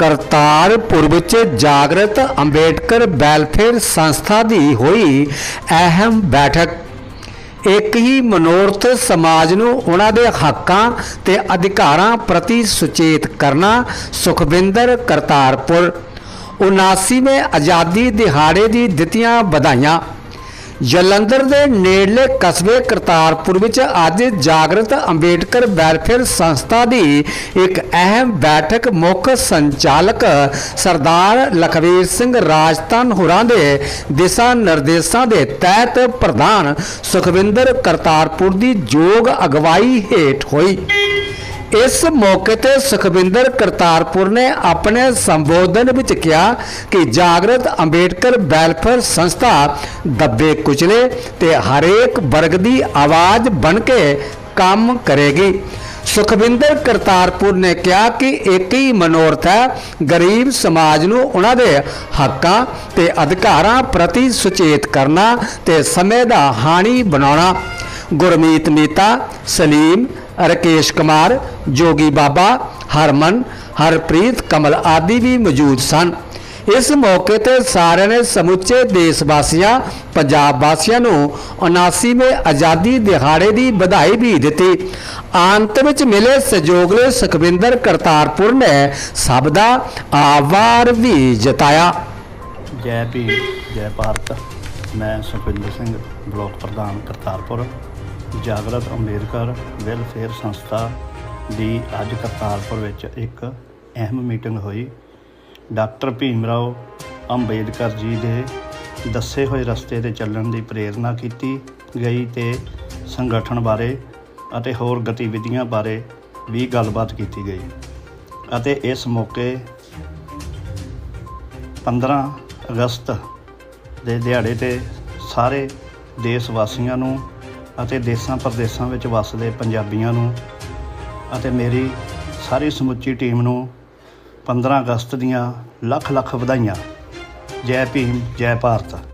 ਕਰਤਾਰਪੁਰ ਵਿੱਚ ਜਾਗਰਤ ਅੰਬੇਡਕਰ ਵੈਲਫੇਅਰ ਸੰਸਥਾ ਦੀ ਹੋਈ ਅਹਿਮ ਬੈਠਕ। ਇੱਕ ਹੀ ਮਨੋਰਥ ਸਮਾਜ ਨੂੰ ਉਹਨਾਂ ਦੇ ਹੱਕਾਂ ਤੇ ਅਧਿਕਾਰਾਂ ਪ੍ਰਤੀ ਸੁਚੇਤ ਕਰਨਾ ਸੁਖਵਿੰਦਰ ਕਰਤਾਰਪੁਰ। 79ਵੇਂ ਆਜ਼ਾਦੀ ਦਿਹਾੜੇ ਦੀ ਦਿੱਤੀਆਂ ਵਧਾਈਆਂ। ਜਲੰਧਰ ਦੇ ਨੇੜਲੇ ਕਸਬੇ ਕਰਤਾਰਪੁਰ ਵਿੱਚ ਅੱਜ ਜਾਗਰਤ ਅੰਬੇਡਕਰ ਵੈਲਫੇਅਰ ਸੰਸਥਾ ਦੀ ਇੱਕ ਅਹਿਮ ਬੈਠਕ ਮੁੱਖ ਸੰਚਾਲਕ ਸਰਦਾਰ ਲਖਵੀਰ ਸਿੰਘ ਰਾਜਤਨ ਹੋਰਾਂ ਦੇ ਦਿਸ਼ਾ ਨਿਰਦੇਸ਼ਾਂ ਦੇ ਤਹਿਤ ਪ੍ਰਧਾਨ ਸੁਖਵਿੰਦਰ ਕਰਤਾਰਪੁਰ ਦੀ ਯੋਗ ਅਗਵਾਈ ਹੇਠ ਹੋਈ। ਇਸ ਮੌਕੇ ਤੇ ਸੁਖਵਿੰਦਰ ਕਰਤਾਰਪੁਰ ਨੇ ਆਪਣੇ ਸੰਬੋਧਨ ਵਿੱਚ ਕਿਹਾ ਕਿ ਜਾਗਰਤ ਅੰਬੇਡਕਰ ਵੈਲਫੇਅਰ ਸੰਸਥਾ ਦੱਬੇ ਕੁਚਲੇ ਤੇ ਹਰੇਕ ਵਰਗ ਦੀ ਆਵਾਜ਼ ਬਣ ਕੇ ਕੰਮ ਕਰੇਗੀ। ਸੁਖਵਿੰਦਰ ਕਰਤਾਰਪੁਰ ਨੇ ਕਿਹਾ ਕਿ ਇੱਕ ਹੀ ਮਨੋਰਥ ਹੈ, ਗਰੀਬ ਸਮਾਜ ਨੂੰ ਉਹਨਾਂ ਦੇ ਹੱਕਾਂ ਤੇ ਅਧਿਕਾਰਾਂ ਪ੍ਰਤੀ ਸੁਚੇਤ ਕਰਨਾ ਤੇ ਸਮੇਂ ਦਾ ਹਾਣੀ ਬਣਾਉਣਾ। ਗੁਰਮੀਤ ਮੀਤਾ ਸਲੀਮ ਰਕੇਸ਼ ਕੁਮਾਰ, ਜੋਗੀ ਬਾਬਾ, ਹਰਮਨ, ਹਰਪ੍ਰੀਤ, ਕਮਲ ਆਦਿ ਵੀ ਮੌਜੂਦ ਸਨ। ਇਸ ਮੌਕੇ ਤੇ ਸਾਰਿਆਂ ਨੇ ਸਮੁੱਚੇ ਦੇਸ਼ ਵਾਸੀਆਂ, ਪੰਜਾਬ ਵਾਸੀਆਂ ਨੂੰ 79ਵੇਂ ਆਜ਼ਾਦੀ ਦਿਹਾੜੇ ਦੀ ਵਧਾਈ ਵੀ ਦਿੱਤੀ। ਅੰਤ ਵਿੱਚ ਮਿਲੇ ਸਹਿਯੋਗ ਲਈ ਸੁਖਵਿੰਦਰ ਕਰਤਾਰਪੁਰ ਨੇ ਸਭ ਦਾ ਆਭਾਰ ਵੀ ਜਤਾਇਆ। ਜੈ ਭੀਮ, ਜੈ ਭਾਰਤ। ਮੈਂ ਸੁਖਵਿੰਦਰ ਸਿੰਘ, ਬਲਾਕ ਪ੍ਰਧਾਨ ਕਰਤਾਰਪੁਰ। ਜਾਗਰਤ ਅੰਬੇਦਕਰ ਵੈਲਫੇਅਰ ਸੰਸਥਾ ਦੀ ਅੱਜ ਕਰਤਾਰਪੁਰ ਵਿੱਚ ਇੱਕ ਅਹਿਮ ਮੀਟਿੰਗ ਹੋਈ। ਡਾਕਟਰ ਭੀਮ ਰਾਓ ਅੰਬੇਦਕਰ ਜੀ ਦੇ ਦੱਸੇ ਹੋਏ ਰਸਤੇ ਤੇ ਚੱਲਣ ਦੀ ਪ੍ਰੇਰਣਾ ਕੀਤੀ ਗਈ ਤੇ ਸੰਗਠਨ ਬਾਰੇ ਅਤੇ ਹੋਰ ਗਤੀਵਿਧੀਆਂ ਬਾਰੇ ਵੀ ਗੱਲਬਾਤ ਕੀਤੀ ਗਈ ਅਤੇ ਇਸ ਮੌਕੇ 15 ਅਗਸਤ ਦੇ ਦਿਹਾੜੇ ਤੇ ਸਾਰੇ ਦੇਸ਼ ਵਾਸੀਆਂ ਨੂੰ ਅਤੇ ਦੇਸ਼ਾਂ ਪ੍ਰਦੇਸ਼ਾਂ ਵਿੱਚ ਵੱਸਦੇ ਪੰਜਾਬੀਆਂ ਨੂੰ ਅਤੇ ਮੇਰੀ ਸਾਰੀ ਸਮੁੱਚੀ ਟੀਮ ਨੂੰ 15 ਅਗਸਤ ਦੀਆਂ ਲੱਖ ਲੱਖ ਵਧਾਈਆਂ। ਜੈ ਭੀਮ, ਜੈ ਭਾਰਤ।